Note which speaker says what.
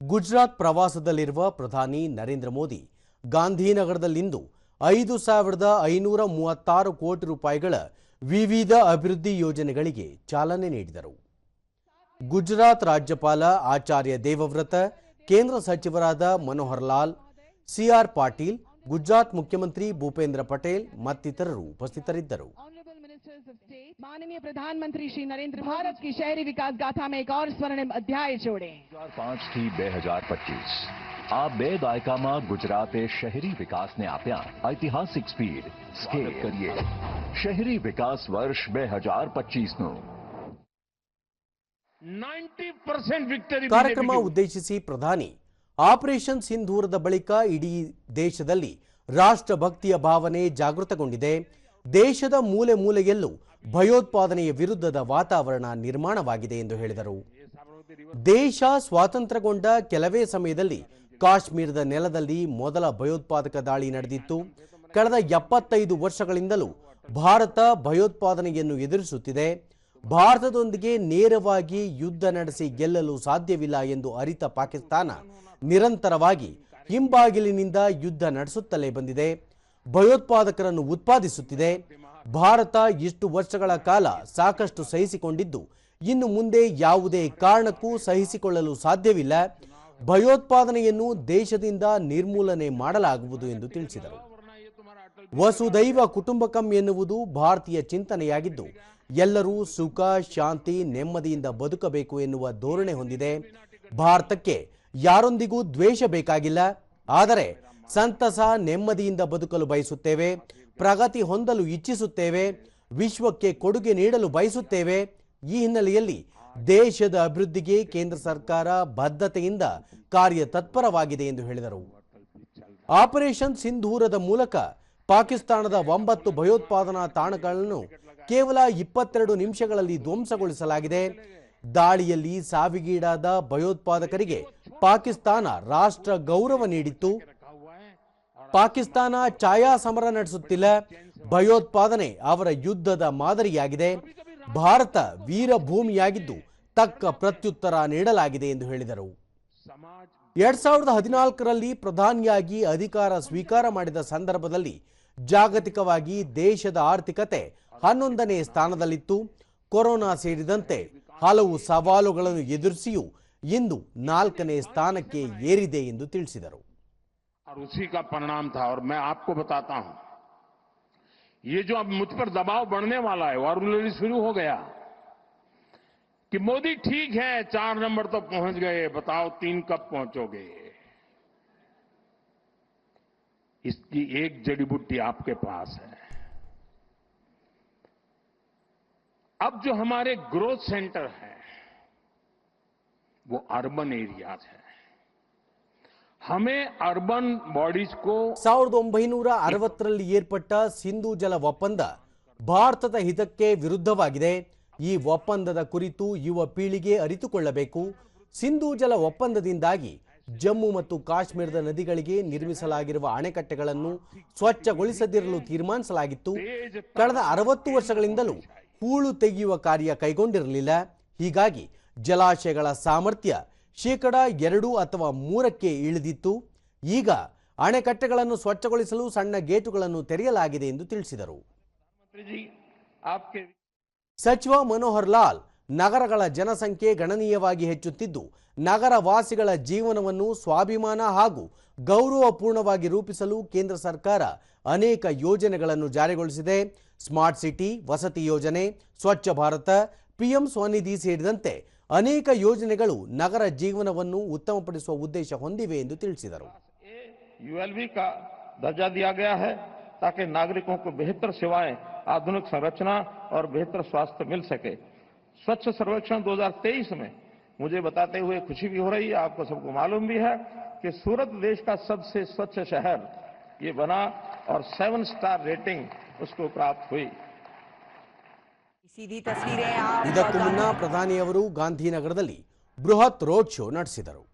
Speaker 1: ಗುಜರಾತ್ ಪ್ರವಾಸದಲ್ಲಿರುವ ಪ್ರಧಾನಿ ನರೇಂದ್ರ ಮೋದಿ ಗಾಂಧಿನಗರದಲ್ಲಿಂದು ಐದು ಸಾವಿರದ ಐನೂರ ಮೂವತ್ತಾರು ಕೋಟಿ ರೂಪಾಯಿಗಳ ವಿವಿಧ ಅಭಿವೃದ್ಧಿ ಯೋಜನೆಗಳಿಗೆ ಚಾಲನೆ ನೀಡಿದರು. ಗುಜರಾತ್ ರಾಜ್ಯಪಾಲ ಆಚಾರ್ಯ ದೇವವ್ರತ, ಕೇಂದ್ರ ಸಚಿವರಾದ ಮನೋಹರ್ ಲಾಲ್ ಸಿಆರ್ ಪಾಟೀಲ್, ಗುಜರಾತ್ ಮುಖ್ಯಮಂತ್ರಿ ಭೂಪೇಂದ್ರ ಪಟೇಲ್ ಮತ್ತಿತರರು ಉಪಸ್ಥಿತರಿದ್ದರು.
Speaker 2: Honorable Ministers of State, माननीय प्रधानमंत्री श्री नरेंद्र भारत की शहरी विकास गाथा में एक और स्वर्णिम अध्याय जोड़े
Speaker 3: પાંચ થી બે હજાર પચીસ આ બે દાયકામાં ગુજરાતે શહેરી વિકાસને આપ્યા ઐતિહાસિક સ્પીડ સ્કેલ કરીએ શહેરી વિકાસ વર્ષ બે હજાર પચીસનું
Speaker 4: 90% ವಿಕ್ಟರಿ
Speaker 1: ಕಾರ್ಯಕ್ರಮ ಉದ್ದೇಶಿಸಿ ಪ್ರಧಾನಿ ಆಪರೇಷನ್ ಸಿಂಧೂರದ ಬಳಿಕ ಇಡೀ ದೇಶದಲ್ಲಿ ರಾಷ್ಟ್ರಭಕ್ತಿಯ ಭಾವನೆ ಜಾಗೃತಗೊಂಡಿದೆ ದೇಶದ ಮೂಲೆ ಮೂಲೆಯಲ್ಲೂ ಭಯೋತ್ಪಾದನೆಯ ವಿರುದ್ಧದ ವಾತಾವರಣ ನಿರ್ಮಾಣವಾಗಿದೆ ಎಂದು ಹೇಳಿದರು. ದೇಶ ಸ್ವಾತಂತ್ರ್ಯಗೊಂಡ ಕೆಲವೇ ಸಮಯದಲ್ಲಿ ಕಾಶ್ಮೀರದ ನೆಲದಲ್ಲಿ ಮೊದಲ ಭಯೋತ್ಪಾದಕ ದಾಳಿ ನಡೆದಿತ್ತು. ಕಳೆದ ಎಪ್ಪತ್ತೈದು ವರ್ಷಗಳಿಂದಲೂ ಭಾರತ ಭಯೋತ್ಪಾದನೆಯನ್ನು ಎದುರಿಸುತ್ತಿದೆ. ಭಾರತದೊಂದಿಗೆ ನೇರವಾಗಿ ಯುದ್ಧ ನಡೆಸಿ ಗೆಲ್ಲಲು ಸಾಧ್ಯವಿಲ್ಲ ಎಂದು ಅರಿತ ಪಾಕಿಸ್ತಾನ ನಿರಂತರವಾಗಿ ಹಿಂಬಾಗಿಲಿನಿಂದ ಯುದ್ಧ ನಡೆಸುತ್ತಲೇ ಬಂದಿದೆ. ಭಯೋತ್ಪಾದಕರನ್ನು ಉತ್ಪಾದಿಸುತ್ತಿದೆ. ಭಾರತ ಇಷ್ಟು ವರ್ಷಗಳ ಕಾಲ ಸಾಕಷ್ಟು ಸಹಿಸಿಕೊಂಡಿದ್ದು, ಇನ್ನು ಮುಂದೆ ಯಾವುದೇ ಕಾರಣಕ್ಕೂ ಸಹಿಸಿಕೊಳ್ಳಲು ಸಾಧ್ಯವಿಲ್ಲ. ಭಯೋತ್ಪಾದನೆಯನ್ನು ದೇಶದಿಂದ ನಿರ್ಮೂಲನೆ ಮಾಡಲಾಗುವುದು ಎಂದು ತಿಳಿಸಿದರು. ವಸುದೈವ ಕುಟುಂಬಕಂ ಎನ್ನುವುದು ಭಾರತೀಯ ಚಿಂತನೆಯಾಗಿದ್ದು, ಎಲ್ಲರೂ ಸುಖ, ಶಾಂತಿ, ನೆಮ್ಮದಿಯಿಂದ ಬದುಕಬೇಕು ಎನ್ನುವ ಧೋರಣೆ ಹೊಂದಿದೆ. ಭಾರತಕ್ಕೆ ಯಾರೊಂದಿಗೂ ದ್ವೇಷ ಬೇಕಾಗಿಲ್ಲ. ಆದರೆ ಸಂತಸ, ನೆಮ್ಮದಿಯಿಂದ ಬದುಕಲು ಬಯಸುತ್ತೇವೆ. ಪ್ರಗತಿ ಹೊಂದಲು ಇಚ್ಛಿಸುತ್ತೇವೆ. ವಿಶ್ವಕ್ಕೆ ಕೊಡುಗೆ ನೀಡಲು ಬಯಸುತ್ತೇವೆ. ಈ ಹಿನ್ನೆಲೆಯಲ್ಲಿ ದೇಶದ ಅಭಿವೃದ್ಧಿಗೆ ಕೇಂದ್ರ ಸರ್ಕಾರ ಬದ್ಧತೆಯಿಂದ ಕಾರ್ಯತತ್ಪರವಾಗಿದೆ ಎಂದು ಹೇಳಿದರು. ಆಪರೇಷನ್ ಸಿಂಧೂರದ ಮೂಲಕ ಪಾಕಿಸ್ತಾನದ ಒಂಬತ್ತು ಭಯೋತ್ಪಾದನಾ ತಾಣಗಳನ್ನು ಕೇವಲ ಇಪ್ಪತ್ತೆರಡು ನಿಮಿಷಗಳಲ್ಲಿ ಧ್ವಂಸಗೊಳಿಸಲಾಗಿದೆ. ದಾಳಿಯಲ್ಲಿ ಸಾವಿಗೀಡಾದ ಭಯೋತ್ಪಾದಕರಿಗೆ ಪಾಕಿಸ್ತಾನ ರಾಷ್ಟ್ರ ಗೌರವ ನೀಡಿತ್ತು. ಪಾಕಿಸ್ತಾನ ಛಾಯಾ ಸಮರ ನಡೆಸುತ್ತಿಲ್ಲ. ಭಯೋತ್ಪಾದನೆ ಅವರ ಯುದ್ಧದ ಮಾದರಿಯಾಗಿದೆ. ಭಾರತ ವೀರಭೂಮಿಯಾಗಿದ್ದು ತಕ್ಕ ಪ್ರತ್ಯುತ್ತರ ನೀಡಲಾಗಿದೆ ಎಂದು ಹೇಳಿದರು. ಎರಡ್ ಸಾವಿರದ ಹದಿನಾಲ್ಕರಲ್ಲಿ ಪ್ರಧಾನಿಯಾಗಿ ಅಧಿಕಾರ ಸ್ವೀಕಾರ ಮಾಡಿದ ಸಂದರ್ಭದಲ್ಲಿ ಜಾಗತಿಕವಾಗಿ ದೇಶದ ಆರ್ಥಿಕತೆ ಹನ್ನೊಂದನೇ ಸ್ಥಾನದಲ್ಲಿತ್ತು. ಕೊರೋನಾ ಸೇರಿದಂತೆ ಹಲವು ಸವಾಲುಗಳನ್ನು ಎದುರಿಸಿಯೂ ಇಂದು ನಾಲ್ಕನೇ ಸ್ಥಾನಕ್ಕೆ ಏರಿದೆ ಎಂದು ತಿಳಿಸಿದರು.
Speaker 4: और उसी का परिणाम था। और मैं आपको बताता हूँ, ये जो अब मुझ पर दबाव बढ़ने वाला है ऑलरेडी शुरू हो गया कि मोदी ठीक है, चार नंबर तो पहुँच गए, बताओ तीन कब पहुंचोगे? इसकी एक जड़ी बूटी आपके पास है। अब जो हमारे ग्रोथ सेंटर है, वो अर्बन एरियाज़ है। ಅರ್ಬನ್ ಬಾಡೀಸ್
Speaker 1: ಸಾವಿರದ ಒಂಬೈನೂರ ಅರವತ್ತರಲ್ಲಿ ಏರ್ಪಟ್ಟ ಸಿಂಧು ಜಲ ಒಪ್ಪಂದ ಭಾರತದ ಹಿತಕ್ಕೆ ವಿರುದ್ಧವಾಗಿದೆ. ಈ ಒಪ್ಪಂದದ ಕುರಿತು ಯುವ ಪೀಳಿಗೆ ಅರಿತುಕೊಳ್ಳಬೇಕು. ಸಿಂಧು ಜಲ ಒಪ್ಪಂದದಿಂದಾಗಿ ಜಮ್ಮು ಮತ್ತು ಕಾಶ್ಮೀರದ ನದಿಗಳಿಗೆ ನಿರ್ಮಿಸಲಾಗಿರುವ ಅಣೆಕಟ್ಟೆಗಳನ್ನು ಸ್ವಚ್ಛಗೊಳಿಸದಿರಲು ತೀರ್ಮಾನಿಸಲಾಗಿತ್ತು. ಕಳೆದ ಅರವತ್ತು ವರ್ಷಗಳಿಂದಲೂ ಹೂಳು ತೆಗೆಯುವ ಕಾರ್ಯ ಕೈಗೊಂಡಿರಲಿಲ್ಲ. ಹೀಗಾಗಿ ಜಲಾಶಯಗಳ ಸಾಮರ್ಥ್ಯ ಶೇಕಡ ಎರಡು ಅಥವಾ ಮೂರಕ್ಕೆ ಇಳಿದಿತ್ತು. ಈಗ ಅಣೆಕಟ್ಟೆಗಳನ್ನು ಸ್ವಚ್ಛಗೊಳಿಸಲು ಸಣ್ಣ ಗೇಟುಗಳನ್ನು ತೆರೆಯಲಾಗಿದೆ ಎಂದು ತಿಳಿಸಿದರು. ಸಚಿವ ಮನೋಹರ್ ಲಾಲ್ ನಗರಗಳ ಜನಸಂಖ್ಯೆ ಗಣನೀಯವಾಗಿ ಹೆಚ್ಚುತ್ತಿದ್ದು ನಗರ ವಾಸಿಗಳ ಜೀವನವನ್ನು ಸ್ವಾಭಿಮಾನ ಹಾಗೂ ಗೌರವಪೂರ್ಣವಾಗಿ ರೂಪಿಸಲು ಕೇಂದ್ರ ಸರ್ಕಾರ ಅನೇಕ ಯೋಜನೆಗಳನ್ನು ಜಾರಿಗೊಳಿಸಿದೆ. ಸ್ಮಾರ್ಟ್ ಸಿಟಿ ವಸತಿ ಯೋಜನೆ ಸ್ವಚ್ಛ ಭಾರತ ಪಿಎಂ ಸ್ವನಿಧಿ ಸೇರಿದಂತೆ ಅನೇಕ ಯೋಜನೆಗಳು ನಗರ ಜೀವನವನ್ನು ಉತ್ತಮಪಡಿಸುವ ಉದ್ದೇಶ ಹೊಂದಿವೆ ಎಂದು ತಿಳಿಸಿದರು
Speaker 5: यूएलबी का दर्जा दिया गया है ताकि नागरिकों को बेहतर सेवाएं आधुनिक संरचना और बेहतर स्वास्थ्य मिल सके स्वच्छ सर्वेक्षण 2023 में मुझे बताते हुए खुशी भी हो रही है आपको सबको मालूम भी है कि सूरत देश का सबसे स्वच्छ शहर ये बना और सेवन स्टार रेटिंग उसको प्राप्त हुई
Speaker 6: सीधी तस्वीरें आप
Speaker 1: ಇದಕ್ಕೂ ಮುನ್ನ ಪ್ರಧಾನಿಯವರು ಗಾಂಧಿನಗರದಲ್ಲಿ ಬೃಹತ್ ರೋಡ್ ಶೋ ನಡೆಸಿದರು.